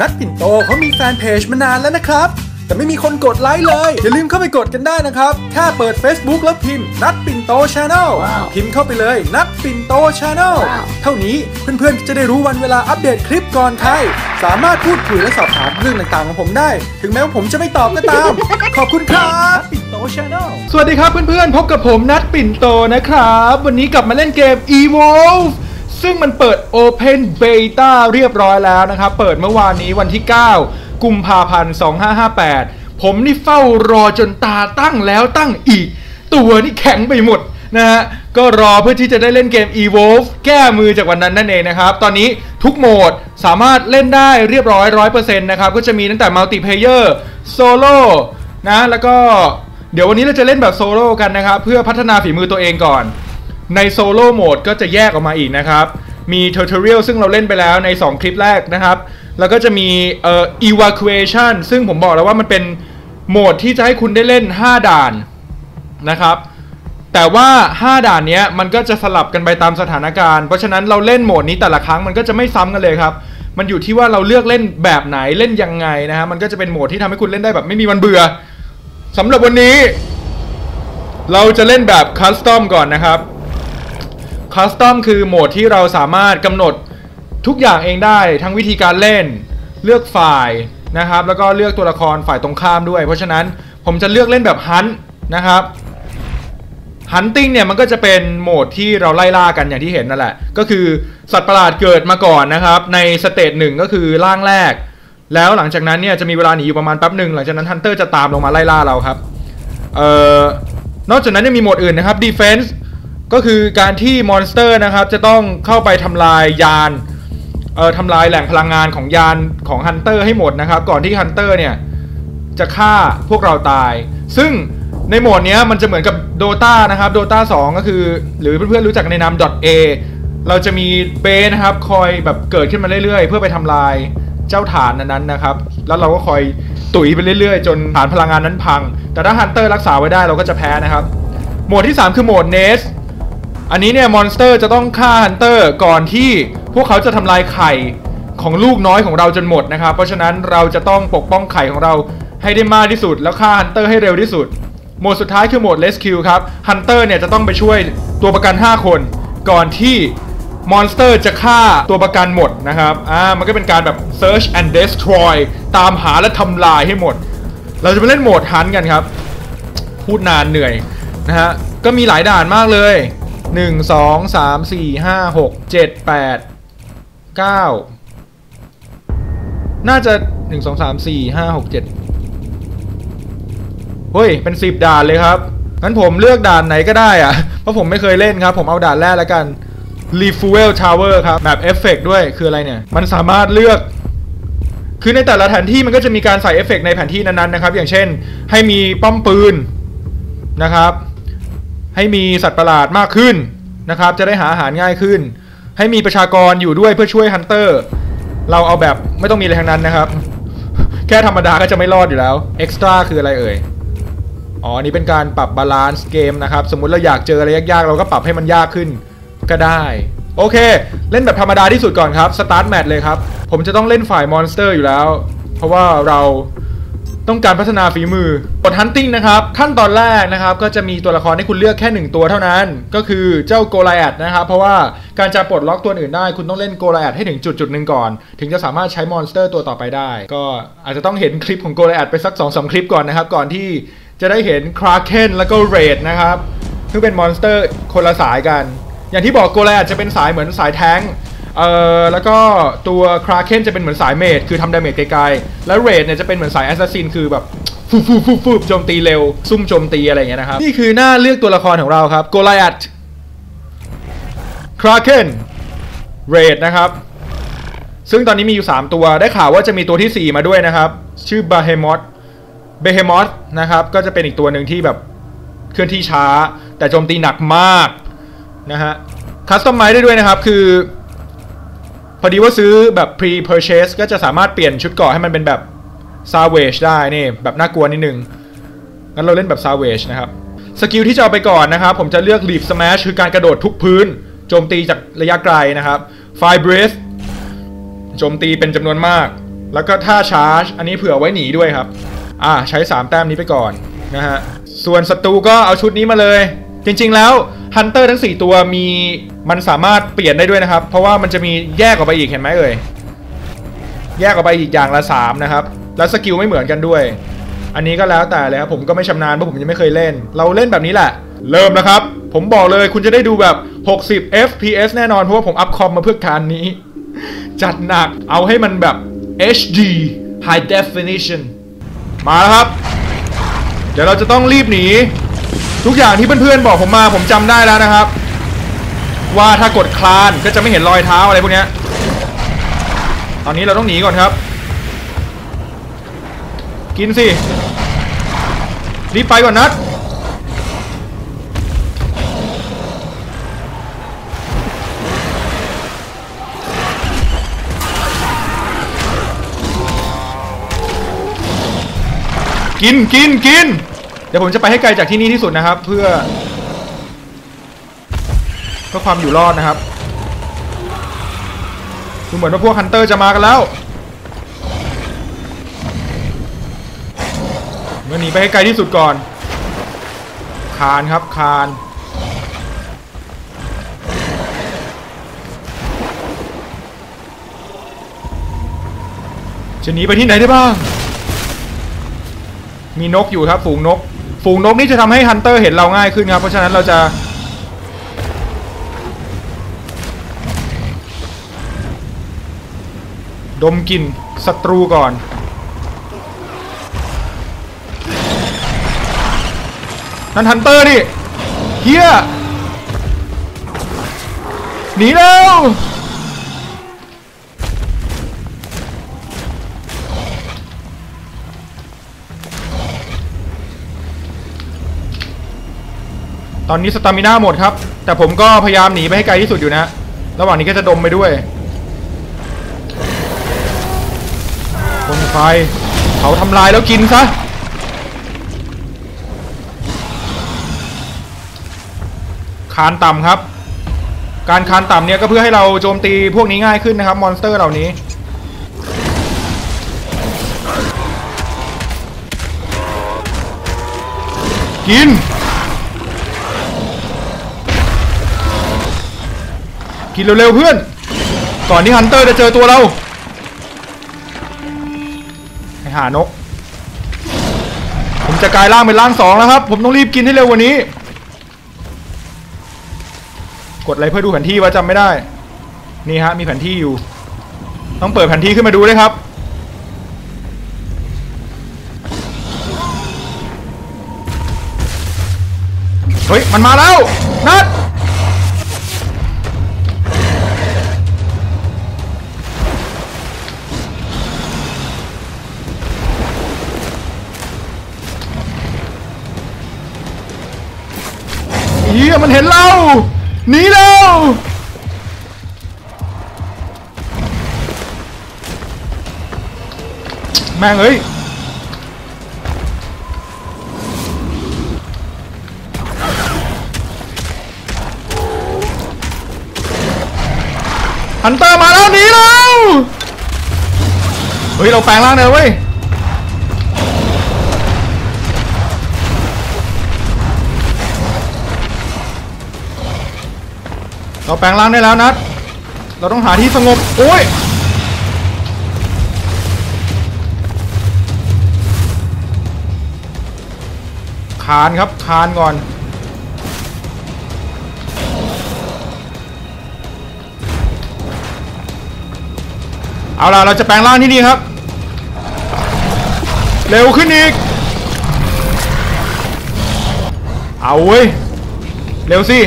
นัดปิ่นโตเขามีแฟนเพจมานานแล้วนะครับ แต่ไม่มีคนกดไลค์เลย อย่าลืมเข้าไปกดกันได้นะครับ แค่เปิด Facebook แล้วพิมพ์ นัดปิ่นโตชาแนลพิมพ์เข้าไปเลย นัดปิ่นโตชาแนลเท่านี้เพื่อนๆ จะได้รู้วันเวลาอัปเดตคลิปก่อนใคร สามารถพูดคุยและสอบถามเรื่องต่างๆของผมได้ ถึงแม้ว่าผมจะไม่ตอบก็ตาม ขอบคุณครับ ปิ่นโตชาแนลสวัสดีครับเพื่อนๆ พบกับผมนัดปิ่นโตนะครับ วันนี้กลับมาเล่นเกม Evolve ซึ่งมันเปิด Open Beta เรียบร้อยแล้วนะครับ เปิดเมื่อวานนี้วันที่ 9 กุมภาพันธ์ 2558 ผมนี่เฝ้ารอจนตาตั้งแล้วตั้งอีก ตัวนี่แข็งไปหมดนะฮะ ก็รอเพื่อที่จะได้เล่นเกม Evolve แก้มือจากวันนั้นนั่นเองนะครับ ตอนนี้ทุกโหมดสามารถเล่นได้เรียบร้อย 100%นะครับ ก็จะมีตั้งแต่ Multiplayer Solo นะ แล้วก็เดี๋ยววันนี้เราจะเล่นแบบโซโล่กันนะครับ เพื่อพัฒนาฝีมือตัวเองก่อน ในโซโล่โหมดก็จะแยกออกมาอีกนะครับ มีเทอร์เรียลซึ่งเราเล่นไปแล้วใน 2 คลิปแรกนะครับ แล้วก็จะมีเอ่อ evacuation ซึ่งผมบอกแล้วว่ามันเป็นโหมดที่จะให้คุณได้เล่น 5 ด่านนะครับ แต่ว่า 5 ด่านนี้มันก็จะสลับกันไปตามสถานการณ์ เพราะฉะนั้นเราเล่นโหมดนี้แต่ละครั้งมันก็จะไม่ซ้ำกันเลยครับ มันอยู่ที่ว่าเราเลือกเล่นแบบไหนเล่นยังไงนะฮะ มันก็จะเป็นโหมดที่ทำให้คุณเล่นได้แบบไม่มีวันเบื่อสำหรับวันนี้ เราจะเล่นแบบคัสตอมก่อนนะครับ คัสตอมคือโหมดที่เราสามารถกำหนดทุกอย่างเองได้ทั้งวิธีการเล่น เลือกฝ่ายนะครับ แล้วก็เลือกตัวละครฝ่ายตรงข้ามด้วย เพราะฉะนั้นผมจะเลือกเล่นแบบฮันนะครับฮันติงเนี่ยมันก็จะเป็นโหมดที่เราไล่ล่ากันอย่างที่เห็นนั่นแหละ ก็คือสัตว์ประหลาดเกิดมาก่อนนะครับ ในสเตจหนึ่งก็คือร่างแรก แล้วหลังจากนั้นเนี่ยจะมีเวลาหนีอยู่ประมาณแป๊บหนึ่งหลังจากนั้นฮันเตอร์จะตามลงมาไล่ล่าเราครับเอ่อนอกจากนั้นยังมีโหมดอื่นนะครับ Defense ก็คือการที่มอนสเตอร์นะครับจะต้องเข้าไปทำลายยานเอ่อทำลายแหล่งพลังงานของยานของฮันเตอร์ให้หมดนะครับ ก่อนที่ฮันเตอร์เนี่ยจะฆ่าพวกเราตาย ซึ่งในโหมดนี้มันจะเหมือนกับ Dota นะครับ Dota 2ก็คือ หรือเพื่อนๆรู้จักในนาม .a เราจะมีเบสนะครับคอยแบบเกิดขึ้นมาเรื่อยๆ เพื่อไปทำลายเจ้าฐานนั้นๆนะครับ แล้วเราก็คอยตุ๋ยไปเรื่อยๆ จนฐานพลังงานนั้นพัง แต่ถ้าฮันเตอร์รักษาไว้ได้เราก็จะแพ้นะครับ โหมดที่ 3 คือโหมด Nest อันนี้เนี่ยมอนสเตอร์จะต้องฆ่าฮันเตอร์ก่อนที่พวกเขาจะทำลายไข่ของลูกน้อยของเราจนหมดนะครับ เพราะฉะนั้นเราจะต้องปกป้องไข่ของเราให้ได้มากที่สุด แล้วฆ่าฮันเตอร์ให้เร็วที่สุด โหมดสุดท้ายคือโหมด Rescue ครับฮันเตอร์เนี่ยจะต้องไปช่วยตัวประกัน 5 คน ก่อนที่มอนสเตอร์จะฆ่าตัวประกันหมดนะครับ อ่า มันก็เป็นการแบบ Search and Destroy ตามหาและทำลายให้หมด เราจะไปเล่นโหมดฮันกันครับ พูดนานเหนื่อยนะฮะ ก็มีหลายด่านมากเลย 1 2 3 4 5 6 7 8 9น่าจะ1 2 3 4 5 6 7เจ็ดเฮ้ย เป็น10ด่านเลยครับงั้นผมเลือกด่านไหนก็ได้อะเพราะผมไม่เคยเล่นครับ ผมเอาด่านแรกแล้วกัน r e f u e l Tower ครับแบบเอฟเฟกด้วยคืออะไรเนี่ย มันสามารถเลือกคือในแต่ละแผนที่มันก็จะมีการใส่เอฟเฟกในแผนที่นั้นๆนะครับ อย่างเช่น ให้มีป้อมปืนนะครับ ให้มีสัตว์ประหลาดมากขึ้นนะครับ จะได้หาอาหารง่ายขึ้น ให้มีประชากรอยู่ด้วยเพื่อช่วยฮันเตอร์ เราเอาแบบไม่ต้องมีอะไรทั้งนั้นนะครับ แค่ธรรมดาก็จะไม่รอดอยู่แล้วเอ็กซ์ตร้าคืออะไรเอ่ยอ๋อนี่เป็นการปรับบาลานซ์เกมนะครับ สมมุติเราอยากเจออะไรยากๆ เราก็ปรับให้มันยากขึ้นก็ได้ โอเค เล่นแบบธรรมดาที่สุดก่อนครับสตาร์ทแมตช์เลยครับ ผมจะต้องเล่นฝ่ายมอนสเตอร์อยู่แล้ว เพราะว่าเรา ต้องการพัฒนาฝีมือบทฮันติงนะครับขั้นตอนแรกนะครับก็จะมีตัวละครให้คุณเลือกแค่ 1 ตัวเท่านั้น ก็คือเจ้าโกล i อ t นะครับเพราะว่าการจะปลดล็อกตัวอื่นได้ คุณต้องเล่นโกล i อ t ให้ถึงจุดจุดหนึ่งก่อน ถึงจะสามารถใช้มอนสเตอร์ตัวต่อไปได้ ก็อาจจะต้องเห็นคลิปของโกล i อ t ไปสัก2อสคลิปก่อนนะครับก่อนที่จะได้เห็นคราเคนแล้วก็เรดนะครับซึ่งเป็นมอนสเตอร์คนละสายกัน อย่างที่บอกโกล i อ t จะเป็นสายเหมือนสายแท้ง เอ่อแล้วก็ตัวคราเคนจะเป็นเหมือนสายเมดคือทำดาเมจไกลๆ แล้วเรดเนี่ยจะเป็นเหมือนสายแอสซัสซินคือแบบฟูฟูฟูฟูโจมตีเร็ว ซุ่มโจมตีอะไรอย่างเงี้ยนะครับ นี่คือหน้าเลือกตัวละครของเราครับโกล i อ t คราเคนเรดนะครับ ซึ่งตอนนี้มีอยู่ 3 ตัวได้ข่าวว่าจะมีตัวที่ 4 มาด้วยนะครับ ชื่อบาเฮมอ h เบเฮมอ h นะครับ ก็จะเป็นอีกตัวหนึ่งที่แบบเคลื่อนที่ช้า แต่โจมตีหนักมากนะฮะคัสตอมไมได้ด้วยนะครับ คือ พอดีว่าซื้อแบบ pre purchase ก็จะสามารถเปลี่ยนชุดเกราะให้มันเป็นแบบ savage ได้นี่แบบน่ากลัวนิดนึงงั้นเราเล่นแบบ savage นะครับสกิลที่จะเอาไปก่อนนะครับ ผมจะเลือก leap smash คือการกระโดดทุกพื้นโจมตีจากระยะไกลนะครับ fire breath โจมตีเป็นจำนวนมาก แล้วก็ท่าชาร์จ อันนี้เผื่อไว้หนีด้วยครับ อ่าใช้ 3 แต้มนี้ไปก่อนนะฮะส่วนศัตรูก็เอาชุดนี้มาเลย จริง ๆ แล้วฮันเตอร์ทั้ง 4 ตัวมีมันสามารถเปลี่ยนได้ด้วยนะครับ เพราะว่ามันจะมีแยกออกไปอีกเห็นไหมเอ่ยแยกออกไปอีกอย่างละ 3 นะครับ แล้วสกิลไม่เหมือนกันด้วย อันนี้ก็แล้วแต่เลยครับผมก็ไม่ชำนาญเพราะผมยังไม่เคยเล่น เราเล่นแบบนี้แหละ เริ่มนะครับ ผมบอกเลยคุณจะได้ดูแบบ 60 fps แน่นอนเพราะว่าผมอัพคอมมาเพื่อการนี้ จัดหนักเอาให้มันแบบ HD High Definition มาแล้วครับ เดี๋ยวเราจะต้องรีบหนี ทุกอย่างที่เพื่อนๆบอกผมมาผมจำได้แล้วนะครับ ว่าถ้ากดคลานก็จะไม่เห็นรอยเท้าอะไรพวกนี้ตอนนี้เราต้องหนีก่อนครับ กินสิรีบไปก่อนนัดกินกินกิน เดี๋ยวผมจะไปให้ไกลจากที่นี่ที่สุดนะครับ เพื่อ เพื่อความอยู่รอดนะครับดูเหมือนว่าพวกฮันเตอร์จะมากันแล้วเมื่อหนีไปให้ไกลที่สุดก่อน คานครับคานจะหนีไปที่ไหนได้บ้าง มีนกอยู่ครับฝูงนก ฝูงนกนี่จะทำให้ฮันเตอร์เห็นเราง่ายขึ้นครับ เพราะฉะนั้นเราจะดมกลิ่นศัตรูก่อน นั่นฮันเตอร์นี่เฮียหนีแล้ว ตอนนี้สตามิน่าหมดครับ แต่ผมก็พยายามหนีไปให้ไกลที่สุดอยู่นะ ระหว่างนี้ก็จะดมไปด้วยคนไฟเขาทำลายแล้วกินซะ คานต่ำครับ การคานต่ำเนี่ยก็เพื่อให้เราโจมตีพวกนี้ง่ายขึ้นนะครับ มอนสเตอร์เหล่านี้กิน กินเร็วๆเพื่อน ก่อนที่ฮันเตอร์จะเจอตัวเราไปหานก ผมจะกลายร่างเป็นร่างสองแล้วครับ ผมต้องรีบกินให้เร็วกว่านี้ กดอะไรเพื่อดูแผนที่ว่าจำไม่ได้ นี่ฮะมีแผนที่อยู่ ต้องเปิดแผนที่ขึ้นมาดูด้วยครับเฮ้ย มันมาแล้ว นัด ฮียมันเห็นเราหนีเร็วแม่งเอ้ยฮันเตอร์มาแล้วหนีแล้วเฮ้ยเราแปลงร่างเลยเว้ย เราแปลงร่างได้แล้วนัดเราต้องหาที่สงบ โอ้ย คานครับ คานก่อน เอาล่ะ เราจะแปลงร่างที่นี่ครับ เร็วขึ้นอีก เอาเว้ย เร็วสิ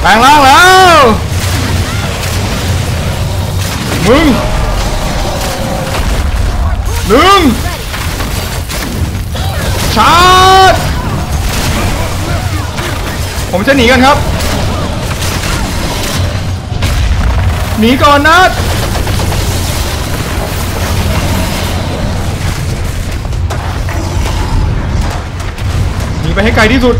แปลงร่างแล้ว มึงหนึ่งชาร์จผมจะหนีกันครับ หนีก่อนนะหนีไปให้ไกลที่สุด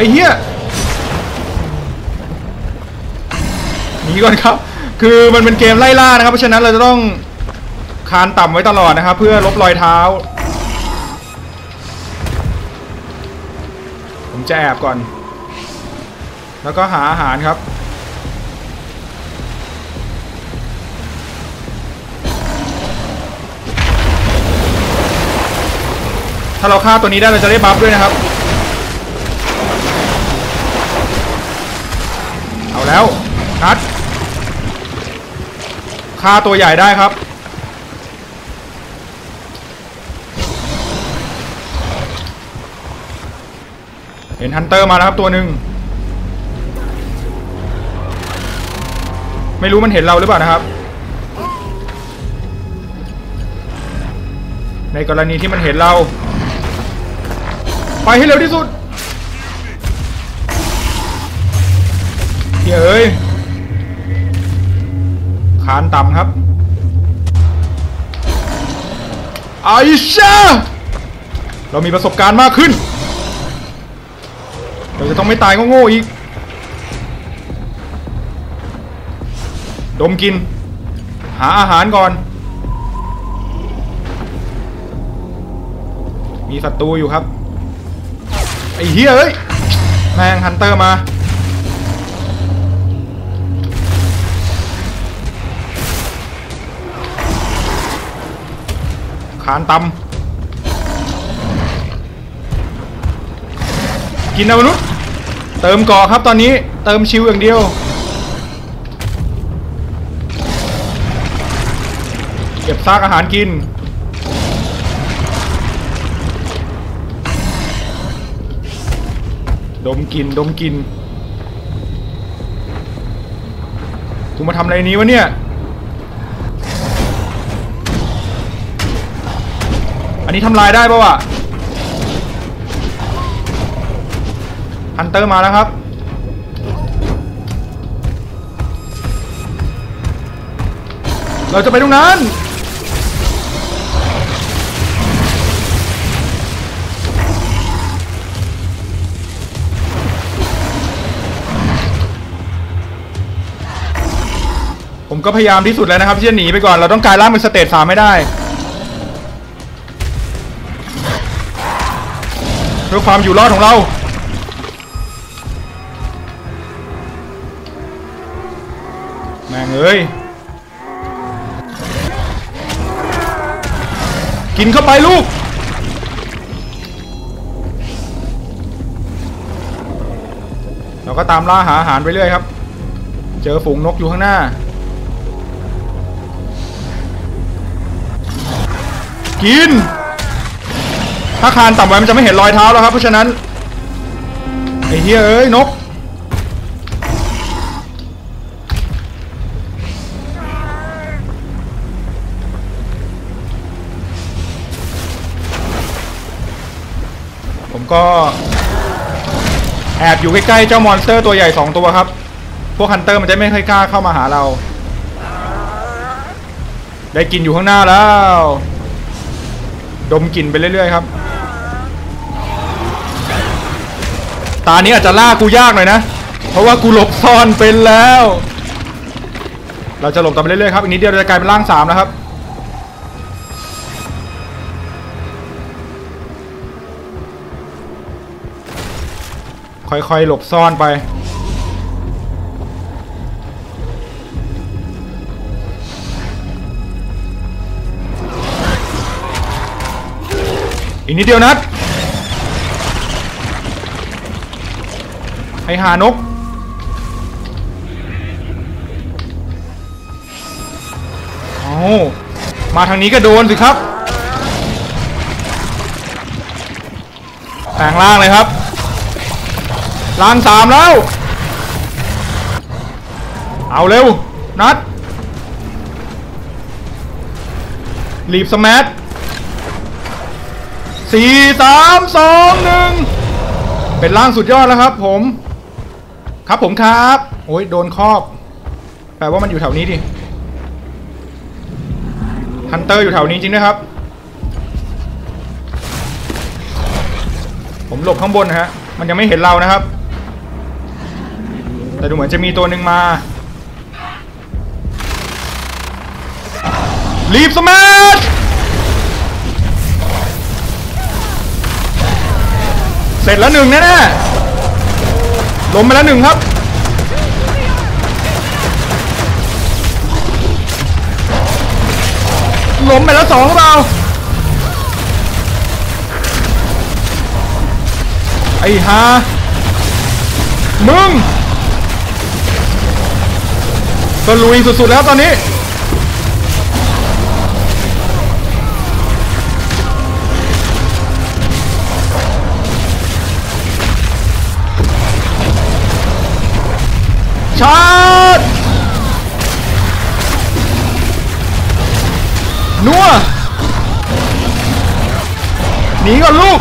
ไอ้เหี้ยหนีก่อนครับ คือมันเป็นเกมไล่ล่านะครับ เพราะฉะนั้นเราจะต้องคานต่ำไว้ตลอดนะครับ เพื่อลบรอยเท้า ผมจะแอบก่อน แล้วก็หาอาหารครับถ้าเราฆ่าตัวนี้ได้เราจะได้บัฟด้วยนะครับ เอา แล้วนัดฆ่าตัวใหญ่ได้ครับ เห็นฮันเตอร์มาแล้วครับตัวหนึ่งไม่รู้มันเห็นเราหรือเปล่านะครับ ในกรณีที่มันเห็นเรา ไปให้เร็วที่สุด เฮ้ยขานต่ำครับไอชาเรามีประสบการณ์มากขึ้น เราจะต้องไม่ตายโง่ๆอีก ดมกิน หาอาหารก่อน มีศัตรูอยู่ครับ ไอ้เฮียเอ้ยแม่งฮันเตอร์มาานตำกินนะมนุษย์ เติมก่อครับตอนนี้เติมชิวอย่างเดียว เก็บซากอาหารกิน ดมกินดมกินกูมาทำอะไรนี้วะเนี่ย อันนี้ทำลายได้ปะวะฮันเตอร์มาแล้วครับ เราจะไปตรงนั้นผมก็พยายามที่สุดแล้วนะครับที่จะหนีไปก่อน เราต้องกลายร่างเป็นสเตจสามให้ได้ เพื่อความอยู่รอดของเรา แม่งเอ้ย กินเข้าไปลูก เราก็ตามล่าหาอาหารไปเรื่อยครับ เจอฝูงนกอยู่ข้างหน้า กิน ถ้าคานต่ำไว้มันจะไม่เห็นรอยเท้าแล้วครับ เพราะฉะนั้นไอ้เฮียเอ้ยนก ผมก็แอบอยู่ใกล้ๆเจ้ามอนสเตอร์ตัวใหญ่สองตัวครับ พวกฮันเตอร์มันจะไม่ค่อยกล้าเข้ามาหาเรา ได้กินอยู่ข้างหน้าแล้ว ดมกลิ่นไปเรื่อยๆครับ ตานี้อาจจะล่ากูยากหน่อยนะ เพราะว่ากูหลบซ่อนเป็นแล้ว เราจะหลบต่อไปเรื่อยๆครับ อีกนิดเดียวจะกลายเป็นร่างสามแล้วครับ ค่อยๆหลบซ่อนไป อีกนิดเดียวนัดให้หานก เอามาทางนี้ก็โดนสิครับแปลงล่างเลยครับ ล่างสามแล้ว เอาเร็ว นัดรีบสมัท สี่สามสองหนึ่งเป็นร่างสุดยอดแล้วครับ ผม ครับผมครับ โอ้ยโดนครอบ แปลว่ามันอยู่แถวนี้ดิฮันเตอร์อยู่แถวนี้จริงด้วยครับ ผมหลบข้างบนนะฮะ มันยังไม่เห็นเรานะครับ แต่ดูเหมือนจะมีตัวหนึ่งมารีบสมัช เสร็จแล้วหนึ่งแน่ๆล้มไปแล้วหนึ่งครับ ล้มไปแล้วสองหรือเปล่าไอ้ฮามึงก็ลุยสุดๆแล้วตอนนี้ ชาร์จนัวหนีก่อนลูก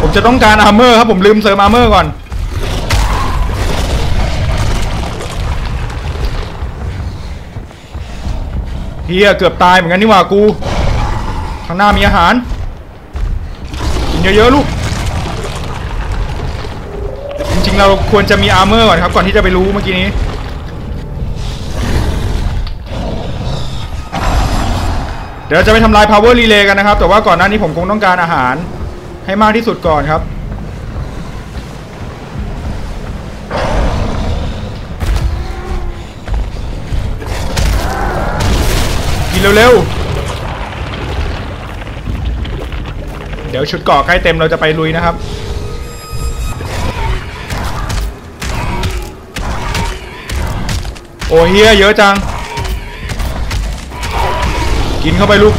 ผมจะต้องการอาร์เมอร์ครับ ผมลืมเสริมอาร์เมอร์ก่อน เฮียเกือบตายเหมือนกันนี่หว่ากูข้างหน้ามีอาหารกินเยอะๆลูกจริงๆเราควรจะมีอาร์เมอร์ก่อนครับก่อนที่จะไปรู้เมื่อกี้นี้เดี๋ยวจะไปทำลาย power relay กันนะครับ แต่ว่าก่อนหน้านี้ผมคงต้องการอาหารให้มากที่สุดก่อนครับ เร็วๆ เดี๋ยวชุดเกาะใกล้เต็มเราจะไปลุยนะครับ โอ้เฮียเยอะจัง กินเข้าไปลูก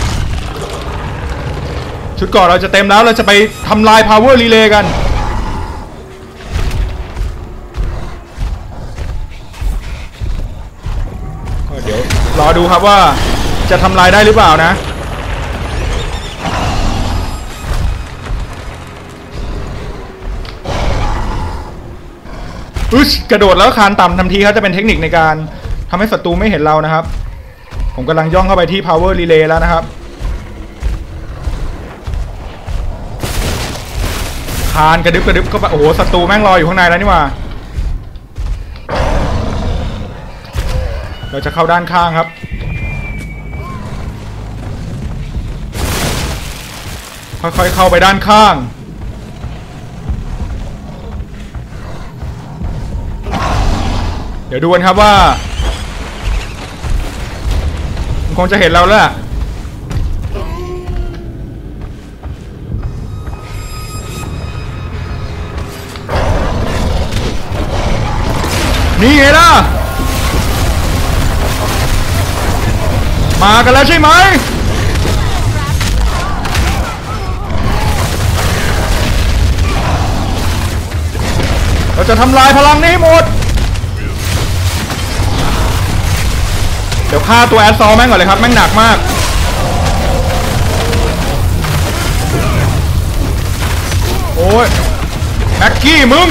ชุดเกาะเราจะเต็มแล้วเราจะไปทำลาย power relay กันเดี๋ยวรอดูครับว่า จะทำลายได้หรือเปล่านะอึชกระโดดแล้วคานต่ำทันทีครับจะเป็นเทคนิคในการทำให้ศัตรูไม่เห็นเรานะครับ ผมกำลังย่องเข้าไปที่ power relay แล้วนะครับคานกระดึบกระดึบเข้าไปโอ้โหศัตรูแม่งรออยู่ข้างในแล้วนี่ว่าเราจะเข้าด้านข้างครับ ค่อยๆเข้าไปด้านข้าง เดี๋ยวดูกันครับว่าคงจะเห็นเราแล้วนี่ไงล่ะ มากันแล้วใช่ไหม เราจะทำลายพลังนี้หมด เดี๋ยวฆ่าตัวแอดซอลแม่งก่อนเลยครับ แม่งหนักมาก โอ้ยแม็กกี้มึง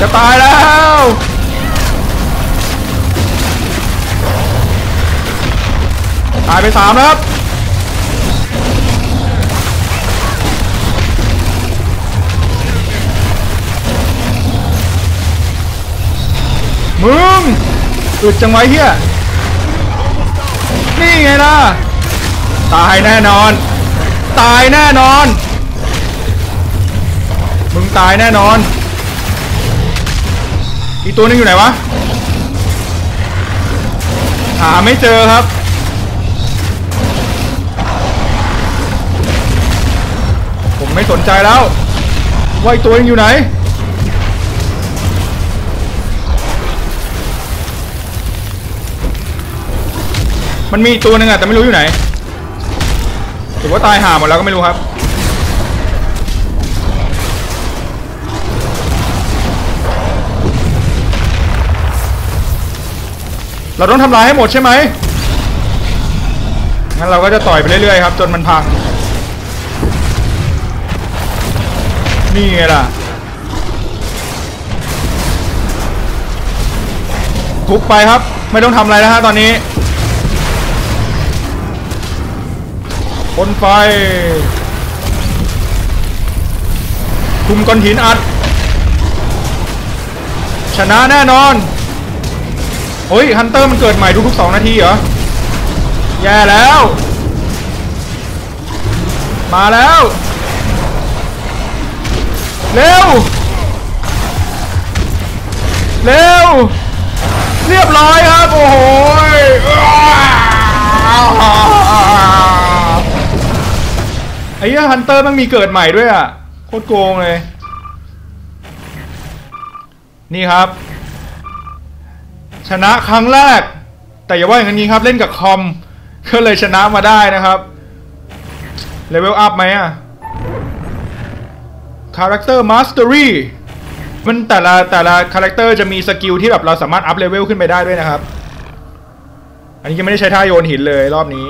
จะตายแล้ว ตายไปสามครับมึงอึดจังไว้เฮียนี่ไงล่ะ ตายแน่นอน ตายแน่นอน มึงตายแน่นอน อีตัวหนึงอยู่ไหนวะ หาไม่เจอครับ ไม่สนใจแล้วว่าตัวนึงอยู่ไหน มันมีตัวหนึงอะแต่ไม่รู้อยู่ไหนหรือว่าตายห่าหมดแล้วก็ไม่รู้ครับเราต้องทำลายให้หมดใช่ไหมงั้นเราก็จะต่อยไปเรื่อยๆครับ จนมันพัง นี่ไงล่ะ ทุบไปครับ ไม่ต้องทำอะไรแล้วฮะตอนนี้พ่นไฟคุมก้อนหินอัด ชนะแน่นอนโอ้ยฮันเตอร์มันเกิดใหม่ทุกๆ2นาทีเหรอ แย่แล้ว มาแล้ว เร็ว เร็ว เรียบร้อยครับ โอ้โหไอ้เหี้ยฮันเตอร์มันมีเกิดใหม่ด้วยอะ โคตรโกงเลย นี่ครับ ชนะครั้งแรก แต่อย่าว่าอย่างนี้ครับ เล่นกับคอม ก็เลยชนะมาได้นะครับ เลเวลอัพไหมอะ คาแรคเตอร์มาสเตอรี่มันแต่ละแต่ละคาแรคเตอร์จะมีสกิลที่แบบเราสามารถอัพเลเวลขึ้นไปได้ด้วยนะครับ อันนี้ยังไม่ได้ใช้ท่าโยนหินเลยรอบนี้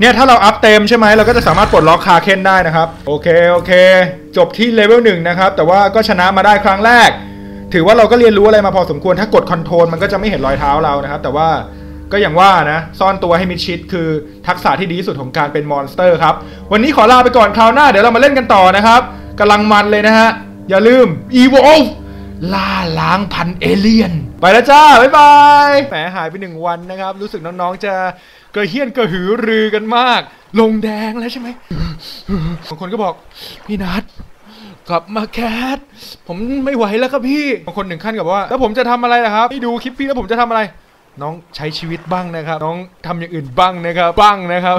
เนี่ยถ้าเราอัพเต็มใช่ไหมเราก็จะสามารถปลดล็อกคาเคนได้นะครับ โอเคโอเค จบที่เลเวลหนึ่งนะครับ แต่ว่าก็ชนะมาได้ครั้งแรก ถือว่าเราก็เรียนรู้อะไรมาพอสมควรถ้ากดคอนโทรลมันก็จะไม่เห็นรอยเท้าเรานะครับ แต่ว่าก็อย่างว่านะ ซ่อนตัวให้มิดชิดคือทักษะที่ดีที่สุดของการเป็นมอนสเตอร์ครับ วันนี้ขอลาไปก่อนคราวหน้าเดี๋ยวเรามาเล่นกันต่อนะครับ กำลังมันเลยนะฮะ อย่าลืม EVOLVE ล่าล้างพันเอเลียน ไปแล้วจ้า บ๊ายบาย แหมหายไปหนึ่งวันนะครับ รู้สึกน้องๆจะกระเฮี้ยนกระหือรือกันมาก ลงแดงแล้วใช่ไหมบางคนก็บอก พี่นัทกลับมาแคท ผมไม่ไหวแล้วครับพี่ บางคนหนึ่งขั้นกับว่า แล้วผมจะทำอะไรล่ะครับให้ดูคลิปพี่แล้วผมจะทำอะไร น้องใช้ชีวิตบ้างนะครับ น้องทำอย่างอื่นบ้างนะครับ บ้างนะครับ